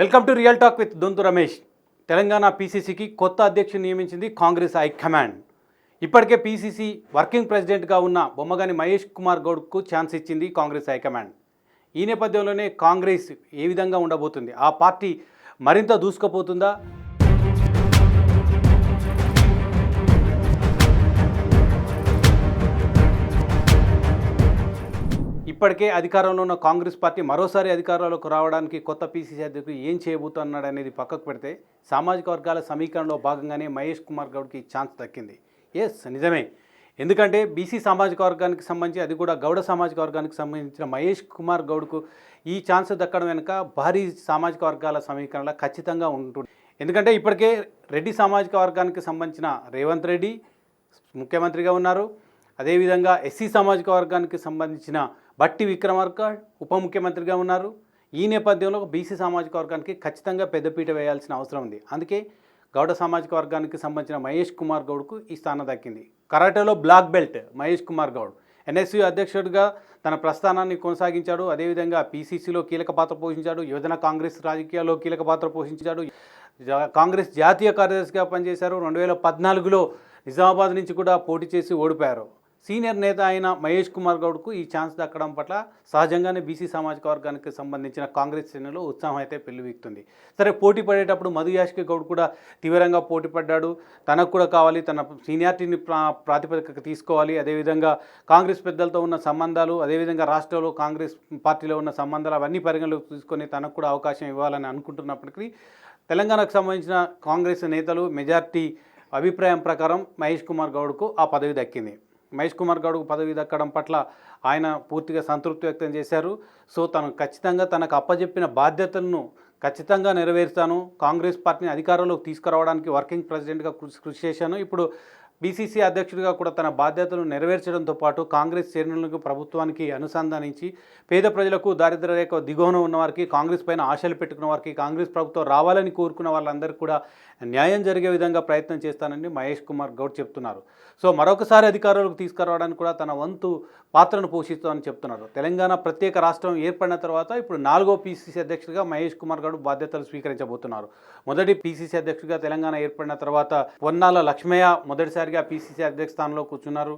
Welcome to real talk with Donthu Ramesh. Telangana పీసీసీకి కొత్త అధ్యక్షుని నియమించింది కాంగ్రెస్ హైకమాండ్ ఇప్పటికే పీసీసీ వర్కింగ్ ప్రెసిడెంట్గా ఉన్న బొమ్మగాని మహేష్ కుమార్ గౌడ్కు ఛాన్స్ ఇచ్చింది కాంగ్రెస్ హైకమాండ్ ఈ నేపథ్యంలోనే కాంగ్రెస్ ఏ విధంగా ఉండబోతుంది? ఆ పార్టీ మరింత దూసుకుపోతుందా? ఇప్పటికే అధికారంలో ఉన్న కాంగ్రెస్ పార్టీ మరోసారి అధికారంలోకి రావడానికి కొత్త పీసీసీ అధ్యక్షుడు ఏం చేయబోతున్నాడు అనేది పక్కకు పెడితే సామాజిక వర్గాల సమీకరణలో భాగంగానే మహేష్ కుమార్ గౌడ్కి ఛాన్స్ దక్కింది. ఎస్ నిజమే. ఎందుకంటే బీసీ సామాజిక వర్గానికి సంబంధించి అది కూడా గౌడ సామాజిక వర్గానికి సంబంధించిన మహేష్ కుమార్ గౌడ్కు ఈ ఛాన్స్ దక్కడం వెనుక భారీ సామాజిక వర్గాల సమీకరణ ఖచ్చితంగా ఉంటుంది. ఎందుకంటే ఇప్పటికే రెడ్డి సామాజిక వర్గానికి సంబంధించిన రేవంత్ రెడ్డి ముఖ్యమంత్రిగా ఉన్నారు. అదేవిధంగా ఎస్సీ సామాజిక వర్గానికి సంబంధించిన బట్టి విక్రమార్క ఉప ముఖ్యమంత్రిగా ఉన్నారు. ఈ నేపథ్యంలో బీసీ సామాజిక వర్గానికి ఖచ్చితంగా పెద్దపీట వేయాల్సిన అవసరం ఉంది. అందుకే గౌడ సామాజిక వర్గానికి సంబంధించిన మహేష్ కుమార్ గౌడ్కు ఈ స్థానం దక్కింది. కరాటేలో black belt Mahesh Kumar Goud. NSU అధ్యక్షుడిగా తన ప్రస్థానాన్ని కొనసాగించాడు. అదేవిధంగా పీసీసీలో కీలక పాత్ర పోషించాడు. యువజన కాంగ్రెస్ రాజకీయాల్లో కీలక పాత్ర పోషించాడు. కాంగ్రెస్ జాతీయ కార్యదర్శిగా పనిచేశారు. రెండు వేల పద్నాలుగులో నిజామాబాద్ నుంచి కూడా పోటీ చేసి ఓడిపోయారు. సీనియర్ నేత అయిన మహేష్ కుమార్ గౌడ్కు ఈ ఛాన్స్ దక్కడం పట్ల సహజంగానే బీసీ సామాజిక వర్గానికి సంబంధించిన కాంగ్రెస్ శ్రేణులు ఉత్సాహం అయితే పెళ్ళివీక్తుంది సరే పోటీ పడేటప్పుడు మధు యాష్కి గౌడ్ కూడా తీవ్రంగా పోటీ పడ్డాడు. తనకు కూడా కావాలి తన సీనియారిటీని ప్రా ప్రాతిపదికకు తీసుకోవాలి. అదేవిధంగా కాంగ్రెస్ పెద్దలతో ఉన్న సంబంధాలు అదేవిధంగా రాష్ట్రంలో కాంగ్రెస్ పార్టీలో ఉన్న సంబంధాలు అవన్నీ పరిగణలోకి తీసుకొని తనకు కూడా అవకాశం ఇవ్వాలని అనుకుంటున్నప్పటికీ తెలంగాణకు సంబంధించిన కాంగ్రెస్ నేతలు మెజార్టీ అభిప్రాయం ప్రకారం మహేష్ కుమార్ గౌడ్కు ఆ పదవి దక్కింది. మహేష్ కుమార్ గౌడ్కు పదవి దక్కడం పట్ల ఆయన పూర్తిగా సంతృప్తి వ్యక్తం చేశారు. సో తను ఖచ్చితంగా తనకు అప్పజెప్పిన బాధ్యతలను ఖచ్చితంగా నెరవేరుస్తాను. కాంగ్రెస్ పార్టీని అధికారంలోకి తీసుకురావడానికి వర్కింగ్ ప్రెసిడెంట్గా కృషి కృషి చేశాను. ఇప్పుడు బీసీసీ అధ్యక్షుడిగా కూడా తన బాధ్యతలను నెరవేర్చడంతో పాటు కాంగ్రెస్ శ్రేణులకు ప్రభుత్వానికి అనుసంధానించి పేద ప్రజలకు దారిద్ర రేఖ దిగువన ఉన్న వారికి కాంగ్రెస్ పైన ఆశలు పెట్టుకున్న వారికి కాంగ్రెస్ ప్రభుత్వం రావాలని కోరుకున్న వాళ్ళందరికీ కూడా న్యాయం జరిగే విధంగా ప్రయత్నం చేస్తానని మహేష్ కుమార్ గౌడ్ చెప్తున్నారు. సో మరొకసారి అధికారులకు తీసుకురావడానికి కూడా తన వంతు పాత్రను పోషిస్తామని చెప్తున్నారు. తెలంగాణ ప్రత్యేక రాష్ట్రం ఏర్పడిన తర్వాత ఇప్పుడు నాలుగో పీసీసీ అధ్యక్షుడిగా మహేష్ కుమార్ గౌడ్ బాధ్యతలు స్వీకరించబోతున్నారు. మొదటి పీసీసీ అధ్యక్షుడిగా తెలంగాణ ఏర్పడిన తర్వాత పొన్నాల లక్ష్మయ్య మొదటిసారిగా పీసీసీ అధ్యక్ష స్థానంలో కూర్చున్నారు.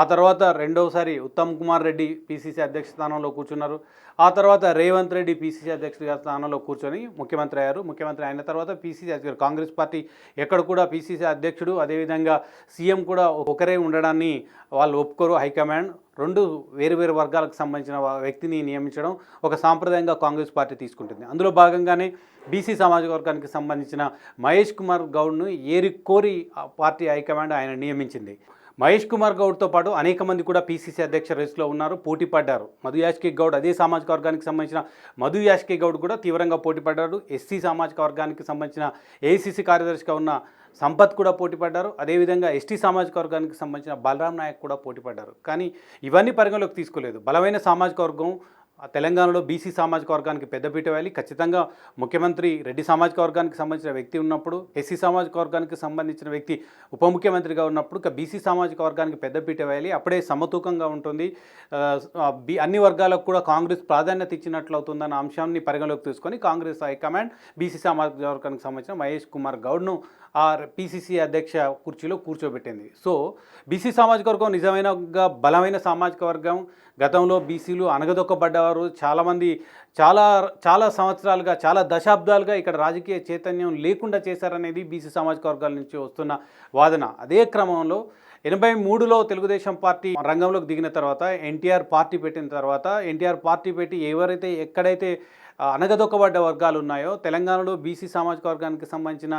ఆ తర్వాత రెండవసారి ఉత్తమ్ కుమార్ రెడ్డి పీసీసీ అధ్యక్ష స్థానంలో కూర్చున్నారు. ఆ తర్వాత రేవంత్ రెడ్డి పీసీసీ అధ్యక్షుడిగా స్థానంలో కూర్చొని ముఖ్యమంత్రి అయ్యారు. ముఖ్యమంత్రి అయిన తర్వాత పీసీసీ అధ్యక్షుడు కాంగ్రెస్ పార్టీ ఎక్కడ కూడా పీసీసీ అధ్యక్షుడు అదేవిధంగా సీఎం కూడా ఒకరే ఉండడాన్ని వాళ్ళు ఒప్పుకోరు హైకమాండ్. రెండు వేరు వేరు వర్గాలకు సంబంధించిన వ్యక్తిని నియమించడం ఒక సాంప్రదాయంగా కాంగ్రెస్ పార్టీ తీసుకుంటుంది. అందులో భాగంగానే బీసీ సామాజిక వర్గానికి సంబంధించిన మహేష్ కుమార్ గౌడ్ను ఏరి కోరి పార్టీ హైకమాండ్ ఆయన నియమించింది. మహేష్ కుమార్ గౌడ్తో పాటు అనేక మంది కూడా పీసీసీ అధ్యక్ష రేసులో ఉన్నారు పోటీ పడ్డారు. మధు యాష్కి గౌడ్ అదే సామాజిక వర్గానికి సంబంధించిన మధు యాష్కి గౌడ్ కూడా తీవ్రంగా పోటీ పడ్డాడు. ఎస్సీ సామాజిక వర్గానికి సంబంధించిన ఏసీసీ కార్యదర్శిగా ఉన్న సంపత్ కూడా పోటీ పడ్డారు. అదేవిధంగా ఎస్టీ సామాజిక వర్గానికి సంబంధించిన బలరాం నాయక్ కూడా పోటీ పడ్డారు. కానీ ఇవన్నీ పరిగణలోకి తీసుకోలేదు. బలమైన సామాజిక వర్గం తెలంగాణలో బీసీ సామాజిక వర్గానికి పెద్దపీట వేయాలి. ఖచ్చితంగా ముఖ్యమంత్రి రెడ్డి సామాజిక వర్గానికి సంబంధించిన వ్యక్తి ఉన్నప్పుడు ఎస్సీ సామాజిక వర్గానికి సంబంధించిన వ్యక్తి ఉప ముఖ్యమంత్రిగా ఉన్నప్పుడు ఇక బీసీ సామాజిక వర్గానికి పెద్దపీట వేయాలి. అప్పుడే సమతూకంగా ఉంటుంది. బీ అన్ని వర్గాలకు కూడా కాంగ్రెస్ ప్రాధాన్యత ఇచ్చినట్లు అవుతుందన్న అంశాన్ని పరిగణలోకి తీసుకొని కాంగ్రెస్ హైకమాండ్ బీసీ సామాజిక వర్గానికి సంబంధించిన మహేష్ కుమార్ గౌడ్ను ఆ పీసీసీ అధ్యక్ష కుర్చీలో కూర్చోబెట్టింది. సో బీసీ సామాజిక వర్గం నిజమైనగా బలమైన సామాజిక వర్గం గతంలో బీసీలు అనగదొక్కబడ్డవారు చాలామంది చాలా చాలా సంవత్సరాలుగా చాలా దశాబ్దాలుగా ఇక్కడ రాజకీయ చైతన్యం లేకుండా చేశారనేది బీసీ సామాజిక వర్గాల నుంచి వస్తున్న వాదన. అదే క్రమంలో ఎనభై మూడులో తెలుగుదేశం పార్టీ రంగంలోకి దిగిన తర్వాత ఎన్టీఆర్ పార్టీ పెట్టిన తర్వాత ఎన్టీఆర్ పార్టీ పెట్టి ఎవరైతే ఎక్కడైతే అనగదొక్కబడ్డ వర్గాలు ఉన్నాయో తెలంగాణలో బీసీ సామాజిక వర్గానికి సంబంధించిన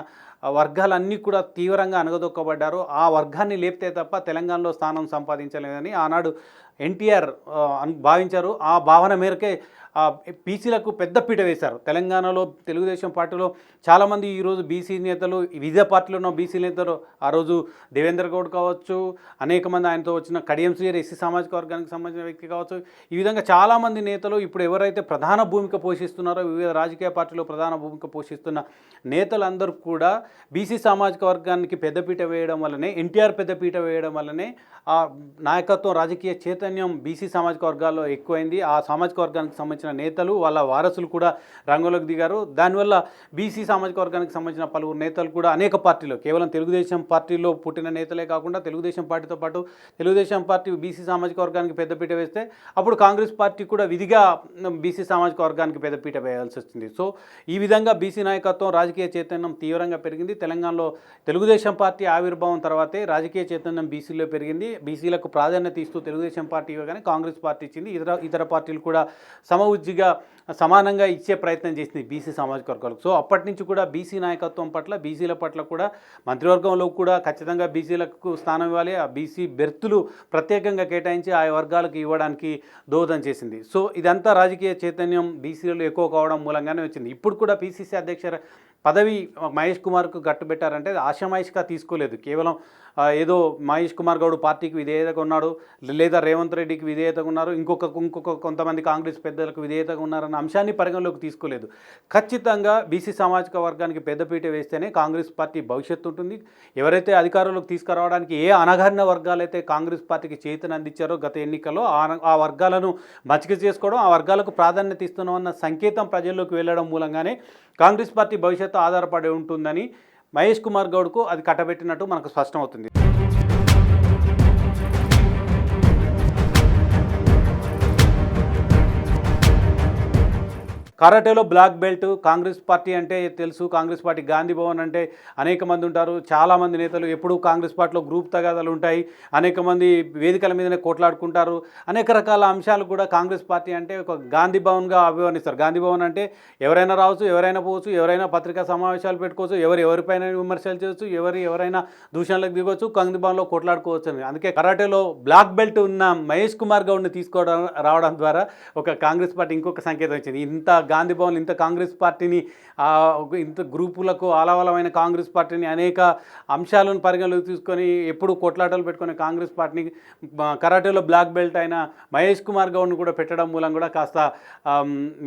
వర్గాలన్నీ కూడా తీవ్రంగా అనగదొక్కబడ్డారు. ఆ వర్గాన్ని లేపితే తప్ప తెలంగాణలో స్థానం సంపాదించలేదని ఆనాడు ఎన్టీఆర్ భావించారు. ఆ భావన మేరకే ఆ, బీసీలకు పెద్ద పీట వేశారు. తెలంగాణలో తెలుగుదేశం పార్టీలో చాలామంది ఈరోజు బీసీ నేతలు వివిధ పార్టీలో ఉన్న బీసీ నేతలు ఆ రోజు దేవేంద్ర గౌడ్ కావచ్చు అనేక మంది ఆయనతో వచ్చిన కడియం శ్రీయర్ ఎస్సీ సామాజిక వర్గానికి సంబంధించిన వ్యక్తి కావచ్చు. ఈ విధంగా చాలామంది నేతలు ఇప్పుడు ఎవరైతే ప్రధాన భూమిక పోషిస్తున్నారో వివిధ రాజకీయ పార్టీలో ప్రధాన భూమిక పోషిస్తున్న నేతలందరూ కూడా బీసీ సామాజిక వర్గానికి పెద్దపీట వేయడం వల్లనే ఎన్టీఆర్ పెద్దపీట వేయడం వల్లనే ఆ నాయకత్వం రాజకీయ చైతన్యం బీసీ సామాజిక వర్గాల్లో ఎక్కువైంది. ఆ సామాజిక వర్గానికి సంబంధించిన నేతలు వాళ్ళ వారసులు కూడా రంగంలోకి దిగారు. దానివల్ల బీసీ సామాజిక వర్గానికి సంబంధించిన పలువురు నేతలు కూడా అనేక పార్టీలు కేవలం తెలుగుదేశం పార్టీలో పుట్టిన నేతలే కాకుండా తెలుగుదేశం పార్టీతో పాటు తెలుగుదేశం పార్టీ బీసీ సామాజిక వర్గానికి పెద్దపీట వేస్తే అప్పుడు కాంగ్రెస్ పార్టీ కూడా విధిగా బీసీ సామాజిక వర్గానికి పెద్దపీట వేయాల్సి వస్తుంది సో ఈ విధంగా బీసీ నాయకత్వం రాజకీయ చైతన్యం తీవ్రంగా పెరిగింది. తెలంగాణలో తెలుగుదేశం పార్టీ ఆవిర్భావం తర్వాతే రాజకీయ చైతన్యం బీసీలో పెరిగింది. బీసీలకు ప్రాధాన్యత ఇస్తూ తెలుగుదేశం పార్టీ ఇవ్వగానే కాంగ్రెస్ పార్టీ ఇచ్చింది. ఇతర ఇతర పార్టీలు కూడా సమవుజ్జిగా సమానంగా ఇచ్చే ప్రయత్నం చేసింది బీసీ సామాజిక వర్గాలకు. సో అప్పటి నుంచి కూడా బీసీ నాయకత్వం పట్ల బీసీల పట్ల కూడా మంత్రివర్గంలో కూడా ఖచ్చితంగా బీసీలకు స్థానం ఇవ్వాలి. ఆ బీసీ బెర్తులు ప్రత్యేకంగా కేటాయించి ఆ వర్గాలకు ఇవ్వడానికి దోహదం చేసింది. సో ఇదంతా రాజకీయ చైతన్యం బీసీలలో ఎక్కువ కావడం మూలంగానే వచ్చింది. ఇప్పుడు కూడా పీసీసీ అధ్యక్ష పదవి మహేష్ కుమార్కు గట్టుబెట్టారంటే అది ఆషామాయిష్గా తీసుకోలేదు. కేవలం ఏదో మహేష్ కుమార్ గౌడ్ పార్టీకి విధేయతగా ఉన్నాడు లేదా రేవంత్ రెడ్డికి విధేయతగా ఉన్నారు ఇంకొక ఇంకొక కొంతమంది కాంగ్రెస్ పెద్దలకు విధేయతగా ఉన్నారన్న అంశాన్ని పరిగణలోకి తీసుకోలేదు. ఖచ్చితంగా బీసీ సామాజిక వర్గానికి పెద్దపీట వేస్తేనే కాంగ్రెస్ పార్టీ భవిష్యత్తు ఉంటుంది. ఎవరైతే అధికారంలోకి తీసుకురావడానికి ఏ అనగారిన వర్గాలైతే కాంగ్రెస్ పార్టీకి చేతను అందించారో గత ఎన్నికల్లో ఆ ఆ వర్గాలను మచ్చిక చేసుకోవడం ఆ వర్గాలకు ప్రాధాన్యత ఇస్తున్నామన్న సంకేతం ప్రజల్లోకి వెళ్ళడం మూలంగానే కాంగ్రెస్ పార్టీ భవిష్యత్తు ఆధారపడి ఉంటుందని మహేష్ కుమార్ గౌడ్కు అది కట్టబెట్టినట్టు మనకు స్పష్టమవుతుంది. కరాటేలో బ్లాక్ బెల్ట్ కాంగ్రెస్ పార్టీ అంటే తెలుసు కాంగ్రెస్ పార్టీ గాంధీ భవన్ అంటే అనేక మంది ఉంటారు చాలామంది నేతలు ఎప్పుడూ కాంగ్రెస్ పార్టీలో గ్రూప్ తగాదాలు ఉంటాయి అనేక మంది వేదికల మీదనే కొట్లాడుకుంటారు అనేక రకాల అంశాలు కూడా కాంగ్రెస్ పార్టీ అంటే ఒక గాంధీ భవన్గా అభివర్ణిస్తారు. గాంధీ భవన్ అంటే ఎవరైనా రావచ్చు ఎవరైనా పోవచ్చు ఎవరైనా పత్రికా సమావేశాలు పెట్టుకోవచ్చు ఎవరు ఎవరిపైన విమర్శలు చేయొచ్చు ఎవరు ఎవరైనా దూషణలకు దిగవచ్చు గాంధీ భవన్లో కొట్లాడుకోవచ్చు అని. అందుకే కరాటేలో బ్లాక్ బెల్ట్ ఉన్న మహేష్ కుమార్ గౌడ్ని తీసుకోవడం రావడం ద్వారా ఒక కాంగ్రెస్ పార్టీ ఇంకొక సంకేతం ఇచ్చింది. ఇంత గాంధీ భవన్ ఇంత కాంగ్రెస్ పార్టీని ఇంత గ్రూపులకు ఆలవలమైన కాంగ్రెస్ పార్టీని అనేక అంశాలను పరిగణలోకి తీసుకొని ఎప్పుడు కొట్లాటలు పెట్టుకునే కాంగ్రెస్ పార్టీని కరాటేలో బ్లాక్ బెల్ట్ అయిన మహేష్ కుమార్ గౌడ్ని కూడా పెట్టడం మూలం కూడా కాస్త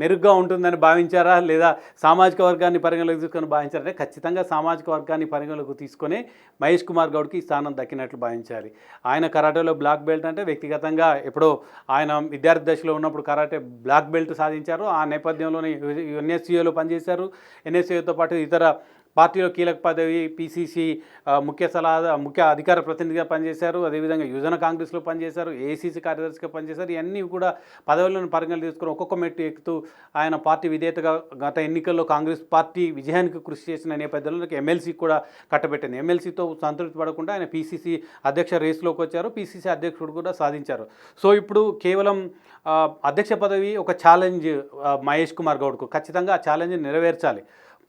మెరుగ్గా ఉంటుందని భావించారా? లేదా సామాజిక వర్గాన్ని పరిగణలోకి తీసుకొని భావించారంటే ఖచ్చితంగా సామాజిక వర్గాన్ని పరిగణలోకి తీసుకొని మహేష్ కుమార్ గౌడ్కి ఈ స్థానం దక్కినట్లు భావించాలి. ఆయన కరాటేలో బ్లాక్ బెల్ట్ అంటే వ్యక్తిగతంగా ఎప్పుడో ఆయన విద్యార్థి దశలో ఉన్నప్పుడు కరాటే బ్లాక్ బెల్ట్ సాధించారు. ఆ నేపథ్యంలో నేపథ్యంలోనే ఎన్ఎస్సీఓలో పనిచేశారు. ఎన్ఎస్సీఓతో పాటు ఇతర పార్టీలో కీలక పదవి పీసీసీ ముఖ్య సలహా ముఖ్య అధికార ప్రతినిధిగా పనిచేశారు. అదేవిధంగా యువజన కాంగ్రెస్లో పనిచేశారు ఏసీసీ కార్యదర్శిగా పనిచేశారు. ఇవన్నీ కూడా పదవులను పరిగణలు తీసుకొని ఒక్కొక్క మెట్టు ఎక్కుతూ ఆయన పార్టీ విధేయతగా గత ఎన్నికల్లో కాంగ్రెస్ పార్టీ విజయానికి కృషి చేసిన నేపథ్యంలో ఎమ్మెల్సీ కూడా కట్టబెట్టింది. ఎమ్మెల్సీతో సంతృప్తి పడకుండా ఆయన పీసీసీ అధ్యక్ష రేసులోకి వచ్చారు. పీసీసీ అధ్యక్షుడు కూడా సాధించారు. సో ఇప్పుడు కేవలం అధ్యక్ష పదవి ఒక ఛాలెంజ్ మహేష్ కుమార్ గౌడ్కు. ఖచ్చితంగా ఆ ఛాలెంజ్ నెరవేర్చాలి.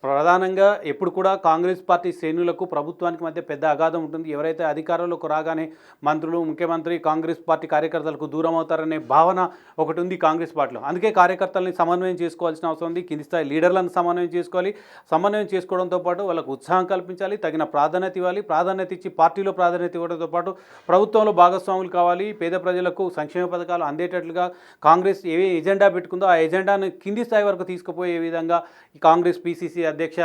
ప్రధానంగా ఎప్పుడు కూడా కాంగ్రెస్ పార్టీ శ్రేణులకు ప్రభుత్వానికి మధ్య పెద్ద అగాధం ఉంటుంది. ఎవరైతే అధికారంలోకి రాగానే మంత్రులు ముఖ్యమంత్రి కాంగ్రెస్ పార్టీ కార్యకర్తలకు దూరం అవుతారనే భావన ఒకటి ఉంది కాంగ్రెస్ పార్టీలో. అందుకే కార్యకర్తల్ని సమన్వయం చేసుకోవాల్సిన అవసరం ఉంది. కింది స్థాయి లీడర్లను సమన్వయం చేసుకోవాలి. సమన్వయం చేసుకోవడంతో పాటు వాళ్ళకు ఉత్సాహం కల్పించాలి తగిన ప్రాధాన్యత ఇవ్వాలి. ప్రాధాన్యత ఇచ్చి పార్టీలో ప్రాధాన్యత ఇవ్వడంతో పాటు ప్రభుత్వంలో భాగస్వాములు కావాలి. పేద ప్రజలకు సంక్షేమ పథకాలు అందేటట్లుగా కాంగ్రెస్ ఏ ఎజెండా పెట్టుకుందో ఆ ఎజెండాను కింది స్థాయి వరకు తీసుకుపోయే విధంగా ఈ కాంగ్రెస్ పీసీసీ అధ్యక్ష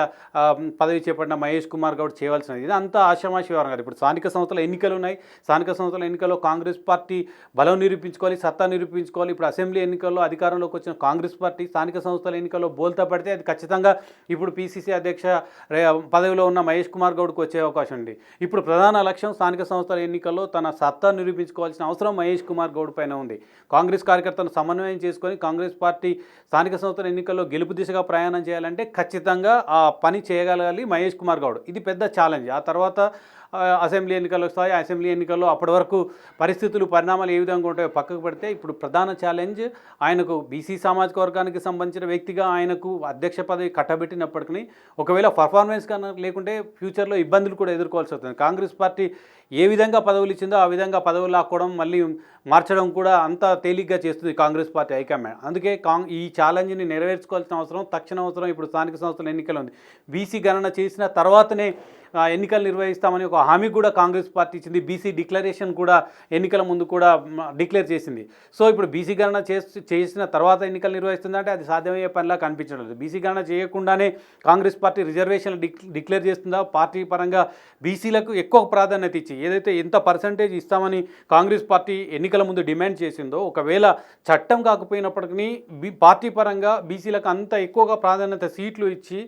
పదవి చేపట్టిన మహేష్ కుమార్ గౌడ్ చేయవలసినది. ఇది అంతా ఆశామాషి వ్యవహారం కాదు. ఇప్పుడు స్థానిక సంస్థల ఎన్నికలు ఉన్నాయి. స్థానిక సంస్థల ఎన్నికల్లో కాంగ్రెస్ పార్టీ బలం నిరూపించుకోవాలి సత్తా నిరూపించుకోవాలి. ఇప్పుడు అసెంబ్లీ ఎన్నికల్లో అధికారంలోకి వచ్చిన కాంగ్రెస్ పార్టీ స్థానిక సంస్థల ఎన్నికల్లో బోల్తా పడితే అది ఖచ్చితంగా ఇప్పుడు పీసీసీ అధ్యక్ష పదవిలో ఉన్న మహేష్ కుమార్ గౌడ్కు వచ్చే అవకాశం ఉంది. ఇప్పుడు ప్రధాన లక్ష్యం స్థానిక సంస్థల ఎన్నికల్లో తన సత్తా నిరూపించుకోవాల్సిన అవసరం మహేష్ కుమార్ గౌడ్ పైన ఉంది. కాంగ్రెస్ కార్యకర్తలను సమన్వయం చేసుకొని కాంగ్రెస్ పార్టీ స్థానిక సంస్థల ఎన్నికల్లో గెలుపు దిశగా ప్రయాణం చేయాలంటే ఖచ్చితంగా ఆ పని చేయగలగాలి మహేష్ కుమార్ గౌడ్. ఇది పెద్ద ఛాలెంజ్ ఆ తర్వాత అసెంబ్లీ ఎన్నికలు వస్తాయి. అసెంబ్లీ ఎన్నికల్లో అప్పటి వరకు పరిస్థితులు పరిణామాలు ఏ విధంగా ఉంటాయో పక్కకు పెడితే ఇప్పుడు ప్రధాన ఛాలెంజ్ ఆయనకు బీసీ సామాజిక వర్గానికి సంబంధించిన వ్యక్తిగా ఆయనకు అధ్యక్ష పదవి కట్టబెట్టినప్పటికీ ఒకవేళ పర్ఫార్మెన్స్ కన్నా లేకుంటే ఫ్యూచర్లో ఇబ్బందులు కూడా ఎదుర్కోవాల్సి వస్తుంది. కాంగ్రెస్ పార్టీ ఏ విధంగా పదవులు ఇచ్చిందో ఆ విధంగా పదవులు లాక్కోవడం మళ్ళీ మార్చడం కూడా అంత తేలిగ్గా చేస్తుంది కాంగ్రెస్ పార్టీ హైకమాండ్. అందుకే కాంగ్ ఈ ఛాలెంజ్ని నెరవేర్చుకోవాల్సిన అవసరం తక్షణ అవసరం ఇప్పుడు స్థానిక సంస్థల ఎన్నికలు ఉంది. బీసీ గణన చేసిన తర్వాతనే ఎన్నికలు నిర్వహిస్తామని ఒక హామీ కూడా కాంగ్రెస్ పార్టీ ఇచ్చింది. బీసీ డిక్లరేషన్ కూడా ఎన్నికల ముందు కూడా డిక్లేర్ చేసింది. సో ఇప్పుడు బీసీ గణన చేసిన తర్వాత ఎన్నికలు నిర్వహిస్తుందంటే అది సాధ్యమయ్యే పనిలా కనిపించడం లేదు. బీసీ గణన చేయకుండానే కాంగ్రెస్ పార్టీ రిజర్వేషన్లు డిక్లేర్ చేస్తుందా? పార్టీ పరంగా బీసీలకు ఎక్కువ ప్రాధాన్యత ఇచ్చి ఏదైతే ఎంత పర్సంటేజ్ ఇస్తామని కాంగ్రెస్ పార్టీ ఎన్నికల ముందు డిమాండ్ చేసిందో ఒకవేళ చట్టం కాకపోయినప్పటికీ పార్టీ పరంగా బీసీలకు అంత ఎక్కువగా ప్రాధాన్యత సీట్లు ఇచ్చి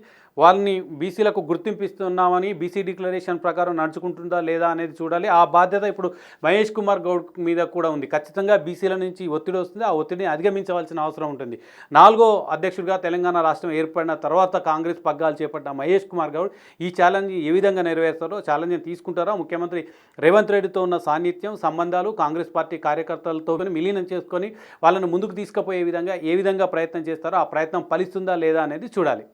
వాళ్ళని బీసీలకు గుర్తింపు ఇస్తున్నామని బీసీ డిక్లరేషన్ ప్రకారం నడుచుకుంటుందా లేదా అనేది చూడాలి. ఆ బాధ్యత ఇప్పుడు మహేష్ కుమార్ గౌడ్ మీద కూడా ఉంది. ఖచ్చితంగా బీసీల నుంచి ఒత్తిడి వస్తుంది. ఆ ఒత్తిడిని అధిగమించవలసిన అవసరం ఉంటుంది. నాలుగో అధ్యక్షుడిగా తెలంగాణ రాష్ట్రం ఏర్పడిన తర్వాత కాంగ్రెస్ పగ్గాలు చేపట్టిన మహేష్ కుమార్ గౌడ్ ఈ ఛాలెంజ్ ఏ విధంగా నెరవేరుస్తారో ఛాలెంజ్ తీసుకుంటారో? ముఖ్యమంత్రి రేవంత్ రెడ్డితో ఉన్న సాన్నిధ్యం సంబంధాలు కాంగ్రెస్ పార్టీ కార్యకర్తలతో విలీనం చేసుకొని వాళ్ళను ముందుకు తీసుకుపోయే విధంగా ఏ విధంగా ప్రయత్నం చేస్తారో ఆ ప్రయత్నం ఫలిస్తుందా లేదా అనేది చూడాలి.